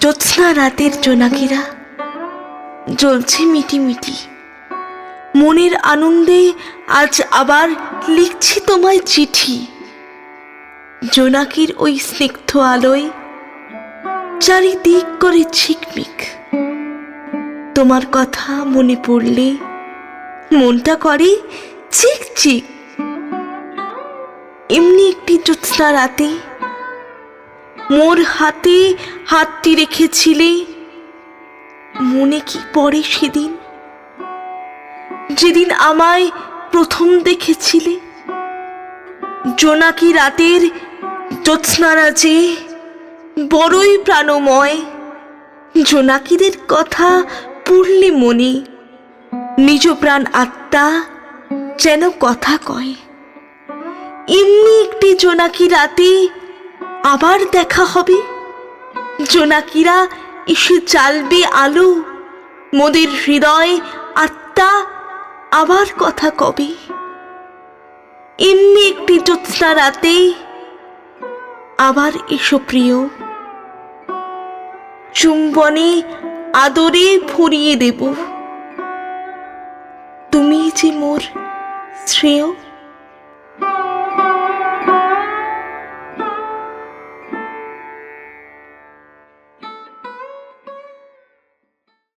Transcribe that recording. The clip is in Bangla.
জ্যোৎস্না রাতের জোনাকিরা। জ্বলছে মিটি মিটি মনের আনন্দে আজ আবার লিখছি তোমায় চিঠি। জোনাকির ওই স্নিগ্ধ আলোয় চারিদিক করে ঝিকমিক। তোমার কথা মনে পড়লে মনটা করে চিক চিক এমনি একটি জ্যোৎস্না রাতে মোর হাতে হাতটি রেখেছিলে, মনে কি পড়ে সেদিন? যেদিন আমায় প্রথম দেখেছিলে, জোনাকি রাতের জ্যোৎস্নারা যে বড়ই প্রাণময়, জোনাকিদের কথা পড়লে মনে নিজ প্রাণ আত্মা যেন কথা কয়। এমনি একটি জোনাকি রাতে আবার দেখা হবে? জোনাকিরা এসে চালবে আলো। মোদের হৃদয় আত্মা আবার কথা কবে? এমনি একটি জ্যোৎস্না রাতে আবার এসো প্রিয়। চুম্বনে আদরে ভরিয়ে দেব। তুমি যে মোর শ্রেয়।